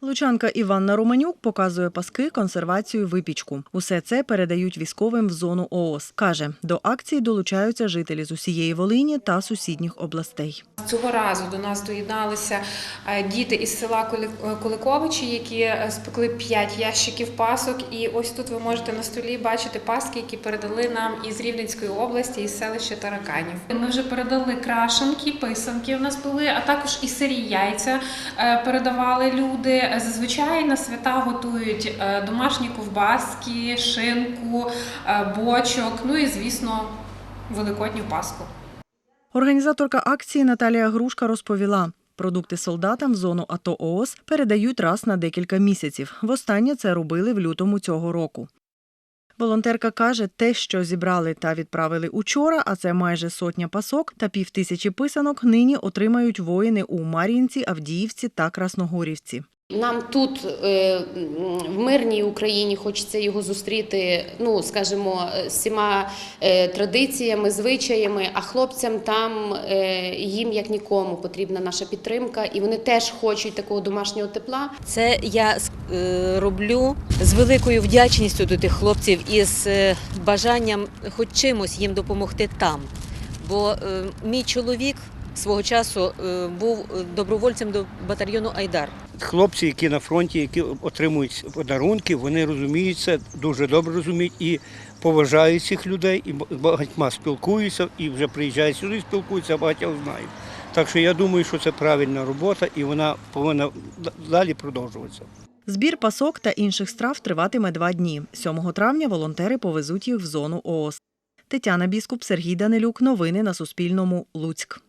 Лучанка Іванна Романюк показує паски, консервацію, випічку. Усе це передають військовим в зону ООС. Каже, до акції долучаються жителі з усієї Волині та сусідніх областей. Цього разу до нас доєдналися е, діти із села е, Куликовичі, які е, спекли 5 ящиків пасок. І ось тут ви можете на столі бачити паски, які передали нам із Рівненської області, із селища Тараканів. Ми вже передали крашенки, писанки у нас були, а також і сирі яйця передавали люди. Зазвичай на свята готують домашні ковбаски, шинку, бочок, ну і звісно, великодню паску. Організаторка акції Наталія Грушка розповіла. Продукти солдатам в зону АТО ООС передають раз на декілька місяців. Востаннє це робили в лютому цього року. Волонтерка каже, те, що зібрали та відправили учора, а це майже сотня пасок та півтисячі писанок, нині отримають воїни у Мар'їнці, Авдіївці та Красногорівці. Нам тут е, в мирній Україні хочеться його зустріти, ну скажімо, з всіма е, традиціями, звичаями. А хлопцям там е, їм як нікому потрібна наша підтримка, і вони теж хочуть такого домашнього тепла. Це я е, роблю з великою вдячністю до тих хлопців і з е, бажанням хоч чимось їм допомогти там. Бо е, мій чоловік свого часу е, був добровольцем до батальйону Айдар. Хлопці, які на фронті, які отримують подарунки, вони розуміють це, дуже добре розуміють і поважають цих людей, і багатьма спілкуються, і вже приїжджають сюди, спілкуються, а багатьох знають. Так що я думаю, що це правильна робота і вона повинна далі продовжуватися. Збір пасок та інших страв триватиме два дні. 7 травня волонтери повезуть їх в зону ООС. Тетяна Біскуп, Сергій Данилюк. Новини на Суспільному. Луцьк.